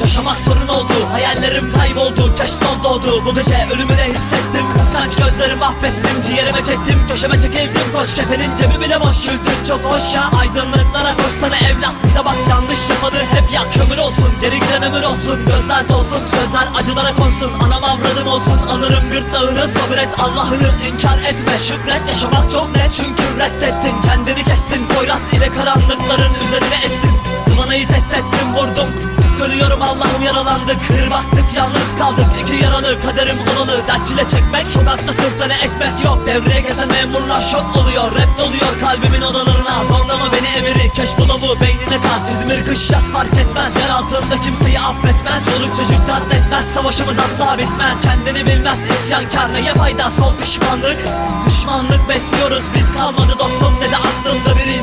Yaşamak sorun oldu Hayallerim kayboldu Keşton doğdu. Bu gece ölümü de hissettim. Kıskanç gözlerimi mahvettim Ciğerime çektim. Köşeme çekildim Koş kefenin cebi bile boş. Güldük çok hoş ya Aydınlıklara koşsana evlat. Bize bak yanlış yapmadı Hep yak kömür olsun. Geri giden ömür olsun Gözler dolsun. Sözler acılara konsun Anam avradım olsun. Alırım gırtlağını sabret Allah'ını inkar etme. Şükret yaşamak çok net Çünkü reddettin. Kendini kestin Poyraz ile karanlıkların üzerine estin. Zıvanayı test ettim vurdum Ölüyorum Allah'ım yaralandık. Kır baktık yalnız kaldık. İki yaralı kaderim olalı Dert çile çekmek Sokakta sırtına ekmek yok. Devreye gezen memurlar şok oluyor. Rap doluyor kalbimin odalarına. Zorlama beni emiri Keşfulavu beynine kaz İzmir kış yaz fark etmez. Yer altında kimseyi affetmez. Soluk çocuk katletmez Savaşımız asla bitmez. Kendini bilmez isyankar Neye fayda. Sol pişmanlık Düşmanlık besliyoruz. Biz kalmadı dostum ne de biriz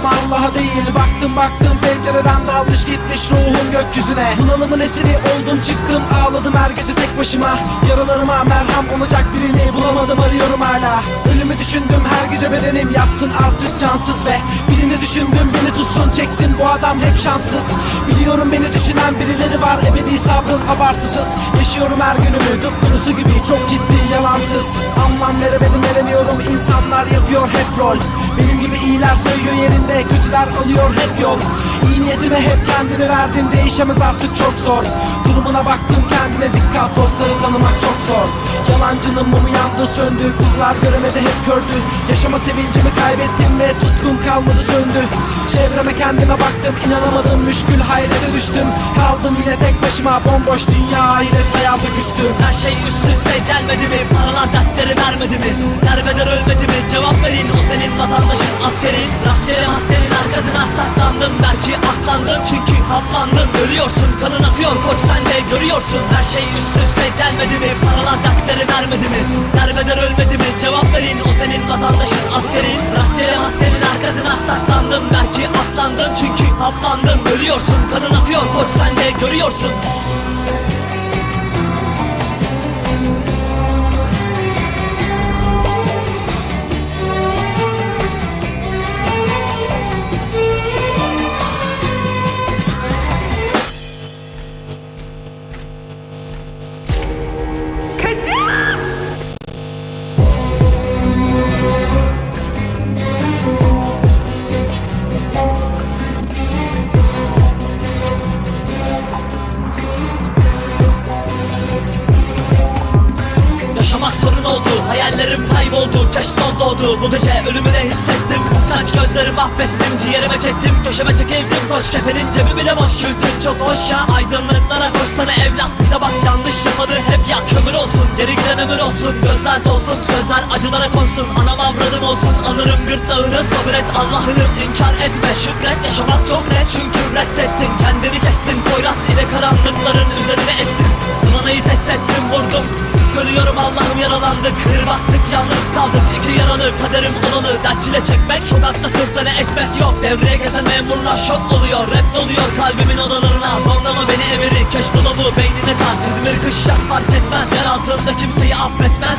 İsyanlarım Allah'a değil Baktım baktım pencereden dalmış gitmiş ruhum gökyüzüne. Bunalımın esiri oldum çıktım ağladım her gece tek başıma. Yaralarıma merhem olacak birini bulamadım arıyorum hala. Ölümü düşündüm her gece bedenim yatsın artık cansız ve Birini düşündüm beni tutsun çeksin bu adam hep şanssız. Biliyorum beni düşünen birileri var ebedi sabrın abartısız. Yaşıyorum her günümü kurusu gibi çok ciddi yalansız. Anlam veremedim veremiyorum insanlar yapıyor hep rol iyiler sayıyor yerinde kötüler alıyor hep yol. İyi niyetime hep kendimi verdim değişemez artık çok zor. Durumuna baktım kendine dikkat dostları tanımak çok zor. Yalancının mumu yandı söndü kullar göremedi hep kördü Yaşama sevincimi kaybettim ve tutkum kalmadı söndü. Çevreme kendime baktım inanamadım müşkül hayrete düştüm. Kaldım yine tek başıma bomboş dünya ahiret hayata küstüm Her şey üst üste gelmedi mi? Paralar dertleri vermedi mi? Derbeder ölmedi mi? Cevap verin o senin vatandaşın askerin Rastgele maskenin arkasına saklandın Belki atlandın çünkü haplandın Ölüyorsun kanın akıyor koç sen de görüyorsun Her şey üst üste gelmedi mi? Paralar dertleri vermedi mi? Derbeder ölmedi mi? Cevap verin o senin vatandaşın Sorun oldu Hayallerim kayboldu Keşton doğdu. Bu gece ölümü de hissettim Kıskanç gözlerimi mahvettim Ciğerime çektim Köşeme çekildim. Koç kefenin cebi bile boş Güldük çok hoş ya. Aydınlıklara koşsana evlat Bize bak yanlış yapmadı Hep yak kömür olsun Geri giden ömür olsun Gözler dolsun Sözler acılara konsun. Anam avradım olsun Alırım gırtlağını sabret. Allah'ını inkar etme Şükret. Yaşamak çok net Çünkü reddettin Yaralandık Kır baktık yalnız kaldık. İki yaralı kaderim olalı Dert çile çekmek. Sokakta sırtına ekmek yok Devreye gezen memurlar şok oluyor. Rap doluyor kalbimin odalarına. Zorlama beni emiri Keşfulavu beynine kaz. İzmir kış yaz fark etmez. Yer altında kimseyi affetmez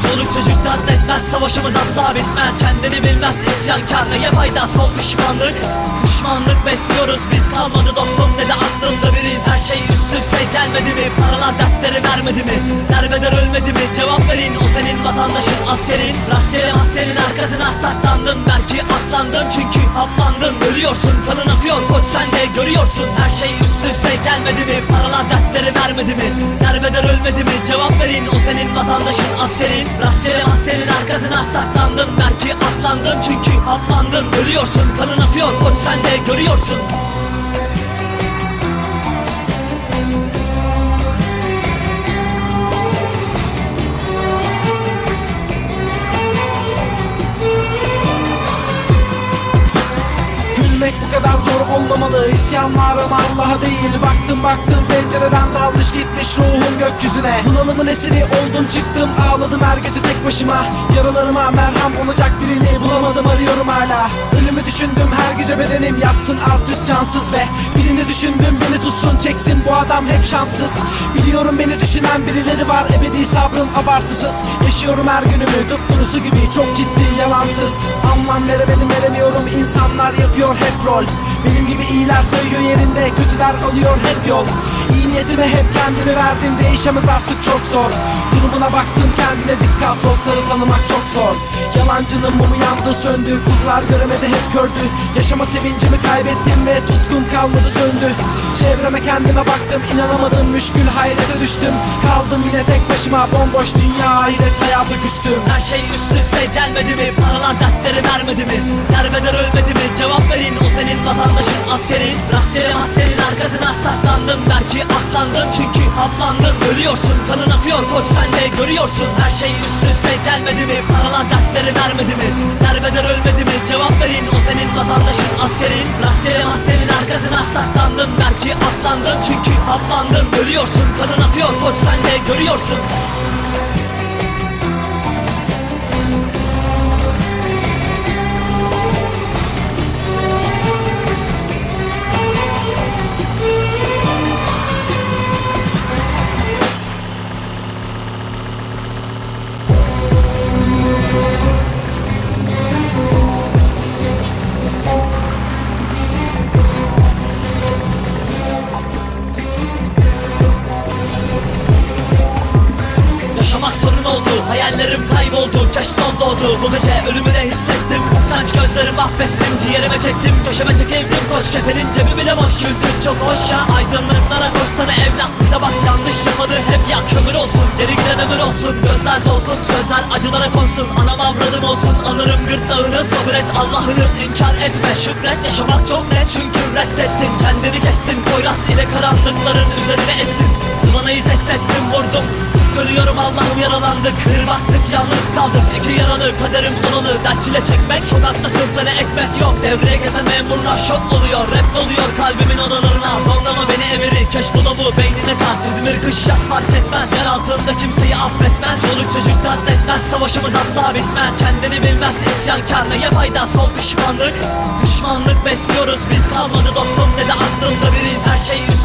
katletmez Savaşımız asla bitmez. Kendini bilmez isyankar Neye fayda. Sol pişmanlık Düşmanlık besliyoruz Biz. Kalmadı dostum ne de aklımda biriz Her şey üst üste gelmedi mi? Paralar dertleri vermedi mi? Derbeder ölmedi mi? Cevap verin o senin vatandaşın askerin. Rastgele maskenin arkasına saklandın. Belki atlandın çünkü haplandın. Ölüyorsun kanın akıyor koç sen de görüyorsun. Her şey üst üste gelmedi mi? Paralar dertleri vermedi mi? Derbeder ölmedi mi? Cevap verin o senin vatandaşın askerin. Rastgele maskenin arkasına saklandın Belki atlandın. Çünkü haplandın Ölüyorsun. Kanın akıyor koç sen de görüyorsun isyanlarım Allah'a değil. Baktım baktım pencereden dalmış gitmiş ruhum gökyüzüne. Bunalımın esiri oldum çıktım ağladım her gece tek başıma. Yaralarıma merham olacak birini bulamadım arıyorum hala. Ölümü düşündüm gece bedenim yatsın artık cansız ve Birini düşündüm beni tutsun çeksin bu adam hep şanssız. Biliyorum beni düşünen birileri var ebedi sabrım abartısız. Yaşıyorum her günümü dupdurusu gibi çok ciddi yalansız. Anlam veremedim veremiyorum insanlar yapıyor hep rol. Benim gibi iyiler sayıyor yerinde kötüler alıyor hep yol niyetime hep kendimi verdim. Değişemez artık çok zor. Durumuna baktım kendine dikkat dostları tanımak çok zor. Yalancının mumu yandı söndü. Kullar göremedi hep kördü Yaşama sevincimi kaybettim ve tutkum kalmadı söndü. Çevreme kendime baktım inanamadım. Müşkül hayrete düştüm. Kaldım yine tek başıma bomboş dünya ahiret hayata küstüm. Her şey üst üste gelmedi mi? Paralar dertleri vermedi mi? Derbeder ölmedi mi? Cevap verin o senin vatandaşın askerin Rastgele maskenin arkasına saklandın Belki aklandın çünkü haplandın Ölüyorsun kanın akıyor koç sen de görüyorsun Her şey üst üste gelmedi mi? Paralar dertleri vermedi mi? Derbeder ölmedi mi? Cevap verin o senin vatandaşın askerin Rastgele maskenin arkasına saklandın Belki aklandın çünkü haplandın Ölüyorsun kanın akıyor koç sen de görüyorsun Köşeme çekildim Koç kefenin cebi bile boş. Güldüm Çok hoş ya Aydınlıklara koşsana evlat. Bize bak yanlış yapmadı Hep ya kömür olsun Geri giden ömür olsun. Gözler dolsun Sözler acılara konsun. Anam avradım olsun Alırım gırtlağını. Sabret Allah'ını inkar etme. Şükret yaşamak çok net. Çünkü reddettin Kendini kestin. Poyraz ile karanlıkların üzerine estin. Zıvanayı test ettim vurdum Ölüyorum Allah'ım yaralandık Kır baktık yalnız kaldık. İki yaralı kaderim olalı Dert çile çekmek Sokakta sırtına ekmek. Yok Devreye gezen memurlar şok oluyor. Rap doluyor kalbimin odalarına Zorlama beni emiri. Keşf bu beynine kas. İzmir kış yaz fark etmez. Yer altında kimseyi affetmez. Soluk çocuk etmez. Savaşımız asla bitmez. Kendini bilmez isyankar. Neye fayda? Son pişmanlık. Düşmanlık besliyoruz biz. Kalmadı dostum Ne de aklımda biriz. Her şey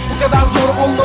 Gülmek bu kadar zor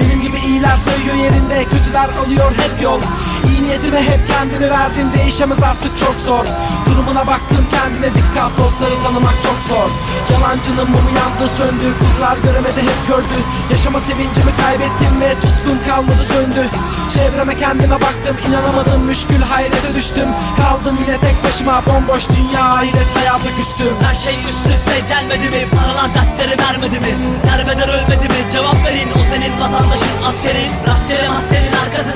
Benim gibi iyiler sayıyor yerinde kötüler alıyor hep yol niyetime hep kendimi verdim. Değişemez artık çok zor. Durumuna baktım kendine dikkat. Dostları tanımak çok zor. Yalancının mumu yandı söndü. Kullar göremedi hep kördü Yaşama sevincimi kaybettim ve tutkum kalmadı söndü. Çevreme kendime baktım. İnanamadım müşkül hayrete düştüm. Kaldım yine tek başıma. Bomboş dünya ahiret hayata küstüm. Her şey üst üste gelmedi mi? Paralar dertleri vermedi mi? Derbeder ölmedi mi? Cevap verin. O senin vatandaşın askerin. Rastgele maskenin arkasına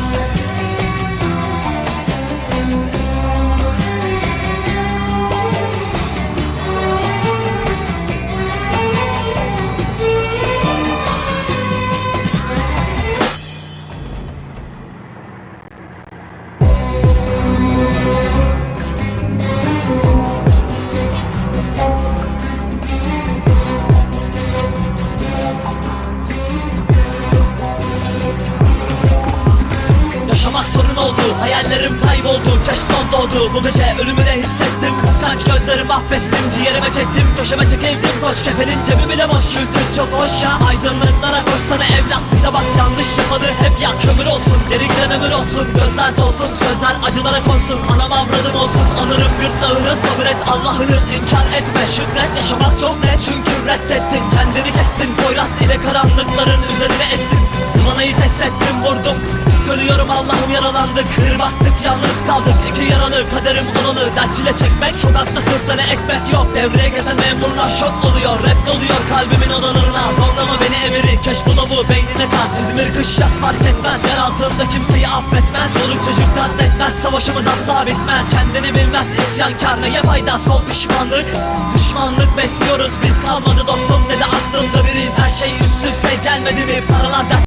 Keşton doğdu bu gece ölümü de hissettim. Kıskanç gözleri mahvettim. Ciğerime çektim. Köşeme çekildim. Koç kefenin cebi bile boş. Güldüm çok hoş ya aydınlıklara koşsana evlat. Bize bak yanlış yapmadı. Hep ya kömür olsun. Geri giden ömür olsun. Gözler dolsun. Sözler acılara konsun. Anam avradım olsun. Alırım gırtlağını sabret Allah'ını. İnkar etme. Şükret. Yaşamak çok net. Çünkü reddettin. Kendini kestin. Poyraz ile karanlıkların üzerine estin. Zıvanayı test ettim. Vurdum Ölüyorum Allah'ım yaralandık Hırbattık yalnız kaldık. İki yaralı kaderim olalı Dert çile çekmek sokakta sırtına ekmek yok. Devreye gezen memurlar şok oluyor. Rap doluyor kalbimin odalarına. Zorlama beni emiri. Keşf lavu beynine kaz İzmir kış yaz fark etmez. Yer altında kimseyi affetmez. Soluk çocuk katletmez. Savaşımız asla bitmez. Kendini bilmez. İsyankar neye fayda? Son pişmanlık. Düşmanlık besliyoruz. Biz kalmadı dostum Ne de aklımda biriz. Her şey üst üste gelmedi mi? Paralar